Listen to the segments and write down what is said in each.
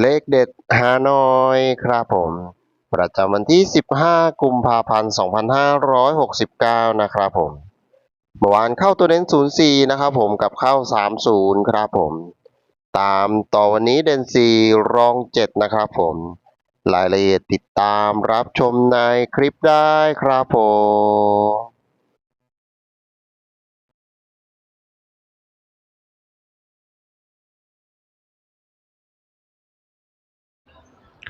เลขเด็ดฮานอยครับผม ประจำวันที่ 15 กุมภาพันธ์ 2569 นะครับผมเมื่อวานเข้าตัวเน้น04 นะครับผมกับเข้า 30 ครับผม ตามต่อวันนี้เด่น 4 รอง 7 นะครับผม รายละเอียดติดตามรับชมในคลิปได้ครับผม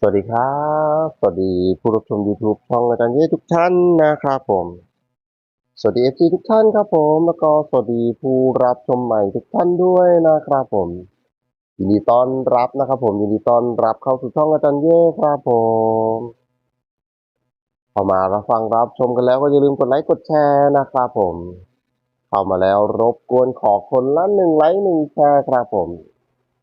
สวัสดีครับ สวัสดีผู้รับชม YouTube ช่องอาจารย์เย่ทุกท่านนะครับผม สวัสดี FC ทุกท่านครับผม แล้วก็สวัสดีผู้รับชมใหม่ทุกท่านด้วยนะครับผมยินดีต้อนรับนะครับผมยินดีต้อนรับเข้าสู่ช่องอาจารย์เย่ครับผมเข้ามารับฟังรับชมกันแล้วก็อย่าลืมกดไลค์กดแชร์นะครับผม เข้ามาแล้วรบกวนขอคนละหนึ่งไลค์หนึ่งแชร์ครับผม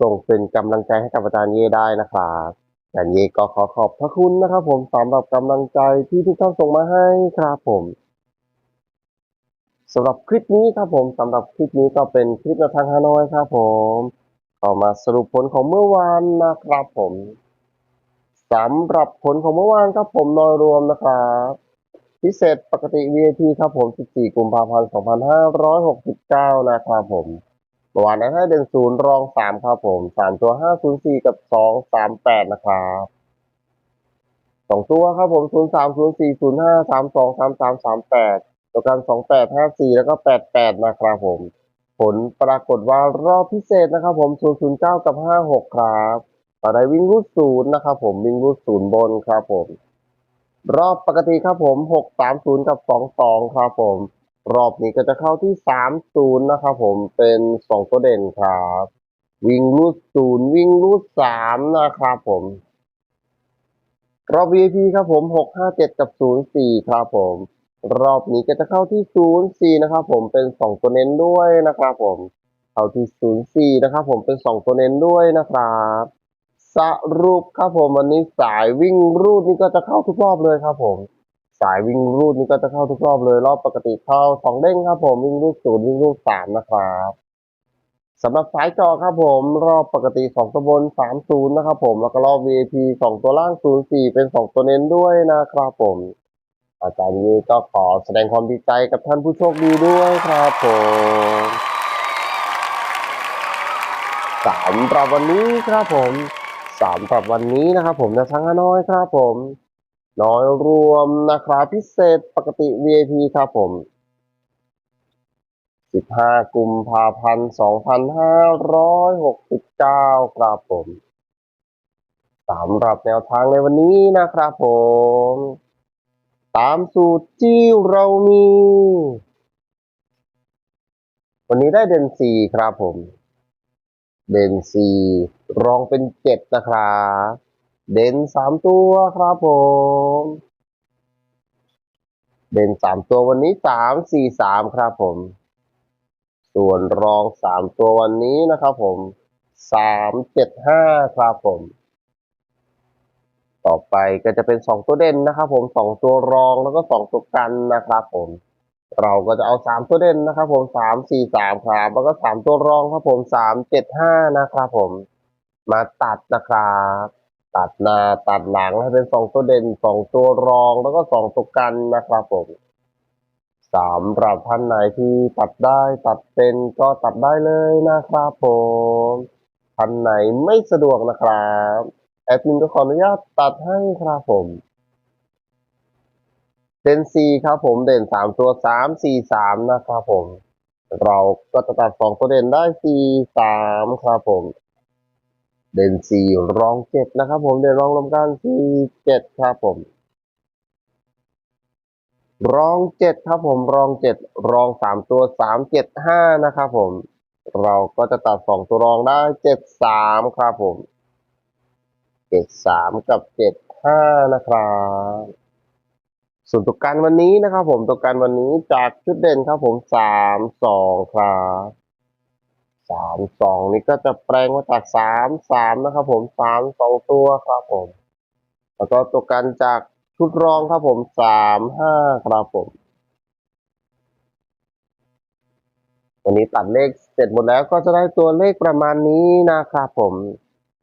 ส่งเป็นกำลังใจให้กับอาจารย์เย่ได้นะครับอาจารย์เย่ก็ขอขอบพระคุณนะครับ ผมสำหรับกำลังใจที่ทุกท่านส่งมาให้ครับผมสำหรับคลิปนี้ครับผมสำหรับคลิปนี้ก็เป็นคลิปแนวทางฮานอยครับผมก็มาสรุปผลของเมื่อวานนะครับผมสำหรับผลของเมื่อวานครับผมโดยรวมนะครับพิเศษปกติ VAT ครับผม 14 กุมภาพันธ์ 2569 นะครับผม เมื่อวานนั้นให้เด่นศูนย์รองสามครับผมสามตัวห้าศูนย์สี่กับสองสามแปดนะครับสองตัวครับผมศูนย์สามศูนย์สี่ศูนย์ห้าสามสองสามสามสามแปดตัวกันสองแปดห้าสี่แล้วก็แปดแปดนะครับผม ผลปรากฏว่ารอบพิเศษนะครับผมศูนย์ศูนย์เก้ากับห้าหกครับต่อได้วิ่งรูดศูนย์นะครับผมวิ่งรูดศูนย์บนครับผม รอบปกติครับผมหกสามศูนย์กับสองสองครับผม รอบนี้ก็จะเข้าที่สามศูนย์นะครับผมเป็นสองตัวเด่นครับ วิ่งรูดศูนย์วิ่งรูดสามนะครับผมรอบ VIP ครับผมหกห้าเจ็ดกับศูนย์สี่ครับผม รอบนี้ก็จะเข้าที่ศูนย์สี่นะครับผมเป็นสองตัวเน้นด้วยนะครับผมเข้าที่ศูนย์สี่นะครับผมเป็นสองตัวเน้นด้วยนะครับสรุปครับผมวันนี้สายวิ่งรูดนี่ก็จะเข้าทุกรอบเลยครับผม สายวิ่งรูดนี่ก็จะเข้าทุกรอบเลยรอบปกติเข้าสองเด้งครับผมวิ่งรูดศูนย์วิ่งรูดสามนะครับสำหรับสายจอครับผมรอบปกติสองตัวบนสามศูนย์นะครับผมแล้วก็รอบ VIP สองตัวล่างศูนย์สี่เป็นสองตัวเน้นด้วยนะครับผม อาจารย์นี้ก็ขอแสดงความดีใจกับท่านผู้โชคดีด้วยครับผมสามรับวันนี้ครับผมสามรับวันนี้นะครับผมนะทั้งฮานอยครับผม น้อยรวมนะครับพิเศษปกติ VIP ครับผม 15 กุมภาพันธ์ 2569 ครับผมสำหรับแนวทางในวันนี้นะครับผม ตามสูตรที่เรามี วันนี้ได้เด่น4ครับผม เด่น4รองเป็น7นะครับ เด่น3ตัวครับผม เด่น3ตัววันนี้3 4 3ครับผม ส่วนรอง3ตัววันนี้นะครับผม3 7 5ครับผม ต่อไปก็จะเป็น2ตัวเด่นนะครับผม2ตัวรองแล้วก็2ตัวกันนะครับผม เราก็จะเอา3ตัวเด่นนะครับผม3 4 3ครับแล้วก็3ตัวรองครับผม3 7 5นะครับผม มาตัดนะครับ ตัดหน้าตัดหลังให้เป็น2ตัวเด่น2ตัวรองแล้วก็2ตัวกันนะครับผมสำหรับท่านไหนที่ตัดได้ตัดเป็นก็ตัดได้เลยนะครับผมท่านไหนไม่สะดวกนะครับแอดมินก็ขออนุญาตตัดให้ครับผมเด่นสี่ครับผมเด่นสามตัวสามสี่สามนะครับผม เราก็จะตัดสองตัวเด่นได้สี่สามครับผม เด่นสี่รองเจ็ดนะครับผมเด่นรองรวมกันสี่เจ็ดครับผม รองเจ็ดครับผมรองเจ็ดรองสามตัวสามเจ็ดห้านะครับผม เราก็จะตัดสองตัวรองได้เจ็ดสามครับผมเจ็ดสามกับเจ็ดห้านะครับส่วนตัวการวันนี้นะครับผมตัวการวันนี้จากชุดเด่นครับผมสามสองครับ สามสองนี้ก็จะแปลงมาจากสามสามนะครับ ผมสามสองตัวครับผม แล้วก็ตัวกันจากชุดรองครับผมสามห้าครับผมวันนี้ตัดเลขเสร็จหมดแล้วก็จะได้ตัวเลขประมาณนี้นะครับผม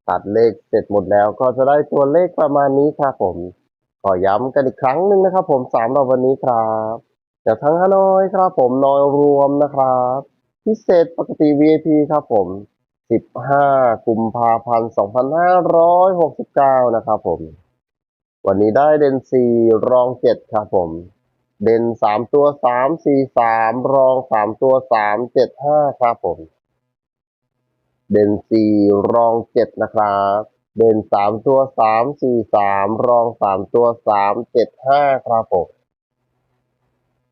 ตัดเลขเสร็จหมดแล้วก็จะได้ตัวเลขประมาณนี้ครับผม ขอย้ำกันอีกครั้งหนึ่งนะครับ ผมสามรอบวันนี้ครับเดี๋ยวทั้งฮานอยครับ ผมนอยรวมนะครับ พิเศษปกติ VIP ครับผม 15 กุมภาพันธ์ 2569 นะครับผม วันนี้ได้เดน 4 รอง 7 ครับผม เดน 3 ตัว 3 4 3 รอง 3 ตัว 3 7 5 ครับผม เดน 4 รอง 7 นะครับ เดน 3 ตัว 3 4 3 รอง 3 ตัว 3 7 5 ครับผม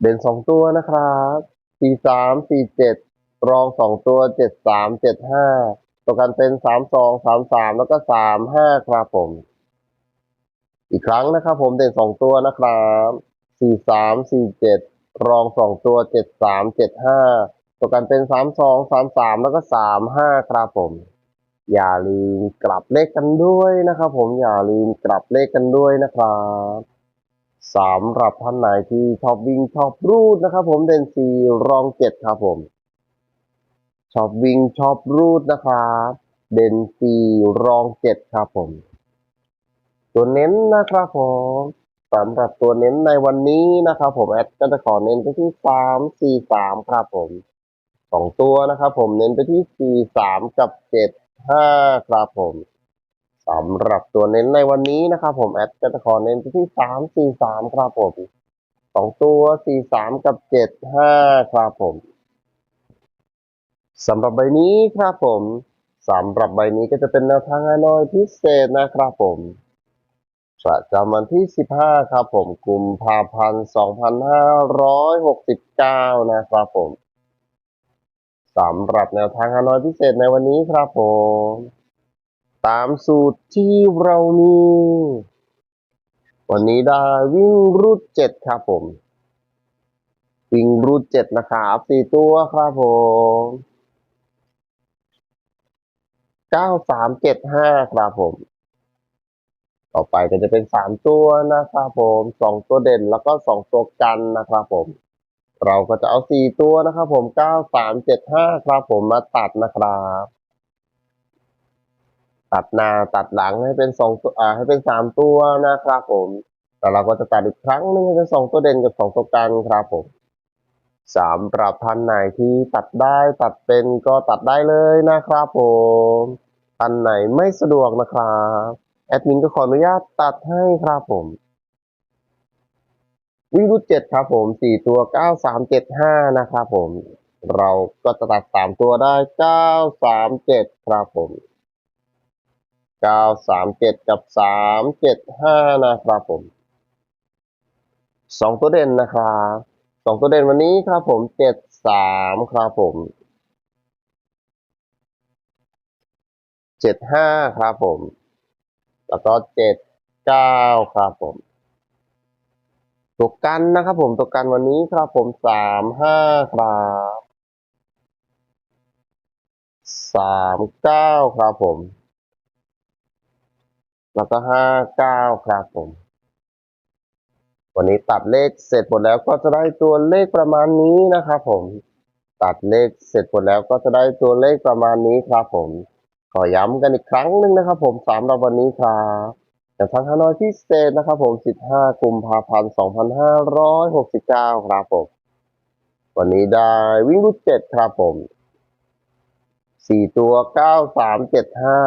เดน 2 ตัวนะครับ 4 3 4 7 รอง2ตัว7 3 7 5ตัวกันเป็น3 2 3 3แล้วก็3 5ครับผม อีกครั้งนะครับผมเด่น2ตัวนะครับ4 3 4 7รอง2ตัว7 3 7 5ตัวกันเป็น3 2 3 3แล้วก็3 5ครับผม อย่าลืมกลับเลขกันด้วยนะครับผมอย่าลืมกลับเลขกันด้วยนะครับสำหรับท่านไหนที่ชอบวิ่งชอบรูดนะครับผมเด่นสี่รองเจ็ดครับผม ชอบวิ่งชอบรูดนะครับเด่นสี่รองเจ็ดครับผม ตัวเน้นนะครับผมสำหรับตัวเน้นในวันนี้นะครับผมแอดก็จะขอเน้นไปที่สามสี่สามครับผมสองตัวนะครับผมเน้นไปที่สี่สามกับเจ็ดห้าครับผมสำหรับตัวเน้นในวันนี้นะครับผมแอดก็จะขอเน้นไปที่สามสี่สามครับผมสองตัวสี่สามกับเจ็ดห้าครับผม สำหรับใบนี้ครับผมสำหรับใบนี้ก็จะเป็นแนวทางฮานอยพิเศษนะครับผมประจำวันที่สิบห้าครับผม กุมภาพันธ์สองพันห้าร้อยหกสิบเก้านะครับผมสำหรับแนวทางฮานอยพิเศษในวันนี้ครับผม ตามสูตรที่เรามีวันนี้ได้วิ่งรูดเจ็ดครับผม วิ่งรูดเจ็ดนะครับสี่ตัวครับผม เก้าสามเจ็ดห้าครับผม ต่อไปก็จะเป็นสามตัวนะครับผมสองตัวเด่นแล้วก็สองตัวกันนะครับผม เราก็จะเอาสี่ตัวนะครับผมเก้าสามเจ็ดห้าครับผมมาตัดนะครับ ตัดหน้าตัดหลังให้เป็นสองตัวอ่าให้เป็นสามตัวนะครับผม แต่เราก็จะตัดอีกครั้งหนึงให้เป็นสองตัวเด่นกับสองตัวกันครับผม สำหรับท่านไหนที่ตัดได้ตัดเป็นก็ตัดได้เลยนะครับผมท่านไหนไม่สะดวกนะครับแอดมินก็ขออนุญาตตัดให้ครับผม วิ่งรูดเจ็ดครับผมสี่ตัวเก้าสามเจ็ดห้านะครับผม เราก็จะตัดสามตัวได้เก้าสามเจ็ดครับผมเก้าสามเจ็ดกับสามเจ็ดห้านะครับผมสองตัวเด่นนะครับ สองตัวเด่นวันนี้ครับผมเจ็ดสามครับผมเจ็ดห้าครับผม แล้วก็เจ็ดเก้าครับผม ตัวกันนะครับผมตัวกันวันนี้ครับผมสามห้าครับสามเก้าครับผม แล้วก็ห้าเก้าครับผม วันนี้ตัดเลขเสร็จหมดแล้วก็จะได้ตัวเลขประมาณนี้นะครับผม ตัดเลขเสร็จหมดแล้วก็จะได้ตัวเลขประมาณนี้ครับผม ขอย้ำกันอีกครั้งหนึ่งนะครับผมสามรอบวันนี้ครับแต่ทางฮานอยพิเศษนะครับผม 15 กุมภาพันธ์ 2569 ครับผม วันนี้ได้วิ่งรูดเจ็ดครับผมสี่ตัวเก้าสามเจ็ดห้า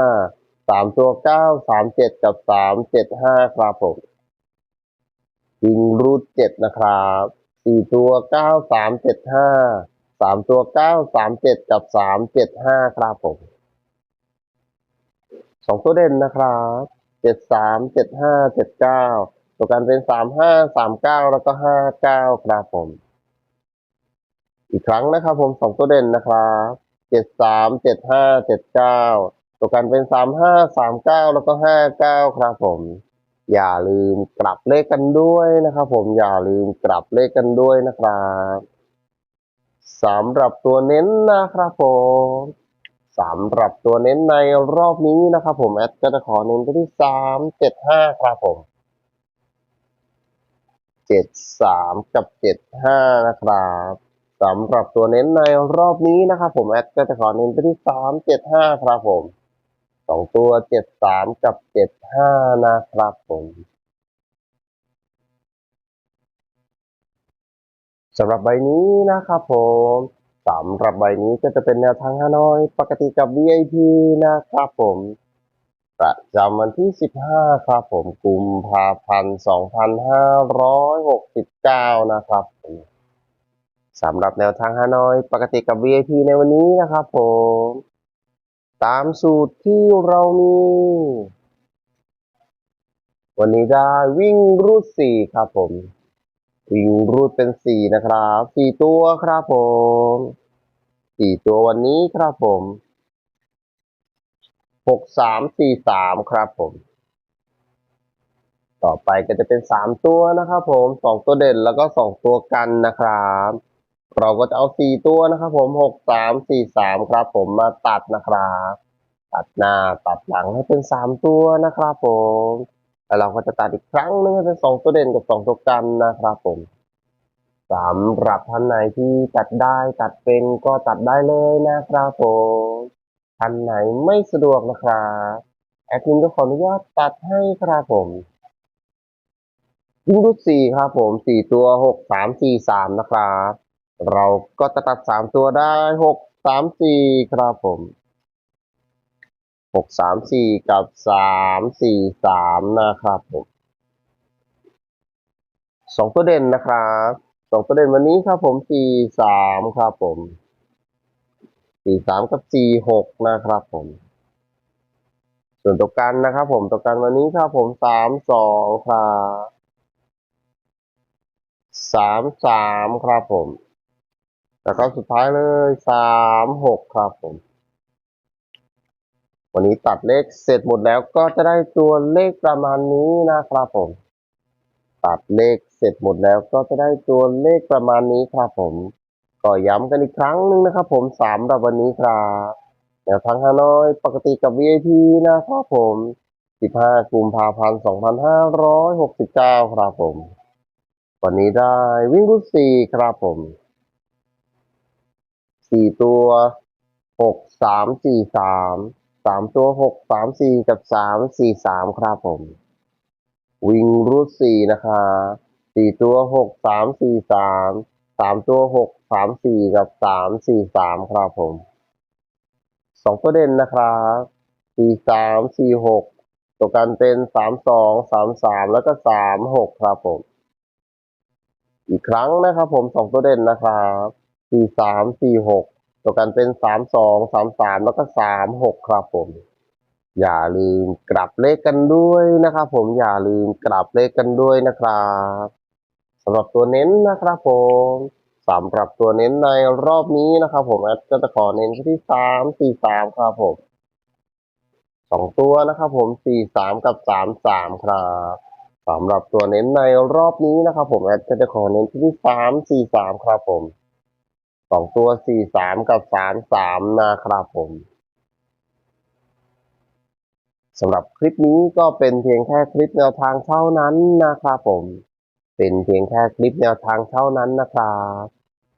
สามตัวเก้าสามเจ็ดกับสามเจ็ดห้าครับผม วิ่งรูดเจ็ดนะครับสี่ตัวเก้าสามเจ็ดห้าสามตัวเก้าสามเจ็ดกับสามเจ็ดห้าครับผมสองตัวเด่นนะครับเจ็ดสามเจ็ดห้าเจ็ดเก้าตัวกันเป็นสามห้าสามเก้าแล้วก็ห้าเก้าครับผม อีกครั้งนะครับผมสองตัวเด่นนะครับเจ็ดสามเจ็ดห้าเจ็ดเก้าตัวกันเป็นสามห้าสามเก้าแล้วก็ห้าเก้าครับผม อย่าลืมกลับเลขกันด้วยนะครับ ผมอย่าลืมกลับเลขกันด้วยนะครับสำหรับตัวเน้นนะครับผมสำหรับตัวเน้นในรอบนี้นะครับ ผมแอดก็จะขอเน้นไปที่สามเจ็ดห้าครับผมเจ็ดสามกับเจ็ดห้านะครับสำหรับตัวเน้นในรอบนี้นะครับ ผมแอดก็จะขอเน้นไปที่สามเจ็ดห้าครับผม สองตัวเจ็ดสามกับเจ็ดห้านะครับผมสำหรับใบนี้นะครับผมสำหรับใบนี้ก็จะเป็นแนวทางฮานอยปกติกับ VIP นะครับผมประจำวันที่ 15 ครับผมกุมภาพันธ์ 2569 นะครับสำหรับแนวทางฮานอยปกติกับ VIP ในวันนี้นะครับผม ตามสูตรที่เรามี วันนี้ได้วิ่งรูดสี่ครับผม วิ่งรูดเป็นสี่นะครับสี่ตัวครับผมสี่ตัววันนี้ครับผมหกสามสี่สามครับผม ต่อไปก็จะเป็นสามตัวนะครับผมสองตัวเด่นแล้วก็สองตัวกันนะครับ เราก็จะเอาสี่ตัวนะครับผมหกสามสี่สามครับผมมาตัดนะครับ ตัดหน้าตัดหลังให้เป็นสามตัวนะครับผมแล้วเราก็จะตัดอีกครั้งหนึงให้เป็นสองตัวเด่นกับสองตัวกันนะครับผมสำหรับท่านไหนที่ตัดได้ตัดเป็นก็ตัดได้เลยนะครับผมท่านไหนไม่สะดวกนะครับแอดมินก็ขออนุญาตตัดให้ครับผมยิ่งรูดสี่ครับผมสี่ตัวหกสามสี่สามนะครับ เราก็จะตัดสามตัวได้หกสามสี่ครับผมหกสามสี่กับสามสี่สามนะครับผมสองตัวเด่นนะครับสองตัวเด่นวันนี้ครับผมสี่สามครับผมสี่สามกับสี่หกนะครับผม ส่วนตัวกันนะครับผมตัวกันวันนี้ครับผมสามสองครับสามสามครับผม แล้วก็สุดท้ายเลยสามหกครับผม วันนี้ตัดเลขเสร็จหมดแล้วก็จะได้ตัวเลขประมาณนี้นะครับผม ตัดเลขเสร็จหมดแล้วก็จะได้ตัวเลขประมาณนี้ครับผม ก็ย้ำกันอีกครั้งหนึ่งนะครับผมสามรับวันนี้ครับแนวทางฮานอยปกติกับ VIP นะครับผม 15 กุมภาพันธ์ 2569 ครับผม วันนี้ได้วิ่งรุ่นสี่ครับผม สี่ตัวหกสามสี่สามสามตัวหกสามสี่กับสามสี่สามครับผม วิงรูดสี่นะคะสี่ตัวหกสามสี่สามสามตัวหกสามสี่กับสามสี่สามครับผมสองตัวเด่นนะครับสี่สามสี่หกตัวกันเป็นสามสองสามสามแล้วก็สามหกครับผม อีกครั้งนะครับผมสองตัวเด่นนะครับ สี่สามสี่หกตัวกันเป็นสามสองสามสามแล้วก็สามหกครับผม อย่าลืมกลับเลขกันด้วยนะครับผมอย่าลืมกลับเลขกันด้วยนะครับสำหรับตัวเน้นนะครับผมสำหรับตัวเน้นในรอบนี้นะครับ ผมแอดก็จะขอเน้นที่สามสี่สามครับผมสองตัวนะครับผมสี่สามกับสามสามครับสำหรับตัวเน้นในรอบนี้นะครับผมแอดก็จะขอเน้นที่สามสี่สามครับผม สองตัวสี่สามกับสามสามนะครับผมสำหรับคลิปนี้ก็เป็นเพียงแค่คลิปแนวทางเท่านั้นนะครับผม เป็นเพียงแค่คลิปแนวทางเท่านั้นนะครับ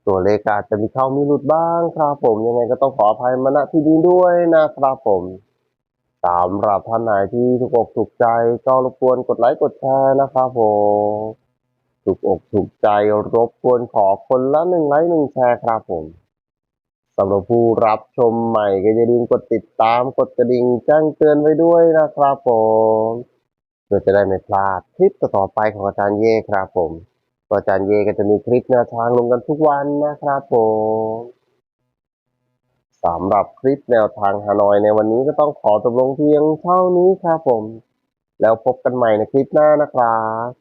ตัวเลขอาจจะมีเข้ามีหลุดบ้างครับผมยังไงก็ต้องขออภัยมาณที่นี้ด้วยนะครับผมสำหรับท่านไหนที่ถูกอกถูกใจก็รบกวนกดไลค์กดแชร์นะครับผม ถูกอกถูกใจรบกวนขอคนละหนึ่งไลค์หนึ่งแชร์ครับผมสำหรับผู้รับชมใหม่ก็อย่าลืมกดติดตามกดกระดิ่งแจ้งเตือนไว้ด้วยนะครับผมเพื่อจะได้ไม่พลาดคลิปต่อไปของอาจารย์เย่ครับผมอาจารย์เย่ก็จะมีคลิปแนวทางลงกันทุกวันนะครับผมสำหรับคลิปแนวทางฮานอยในวันนี้ก็ต้องขอจบลงเพียงเท่านี้ครับผม แล้วพบกันใหม่ในคลิปหน้านะครับ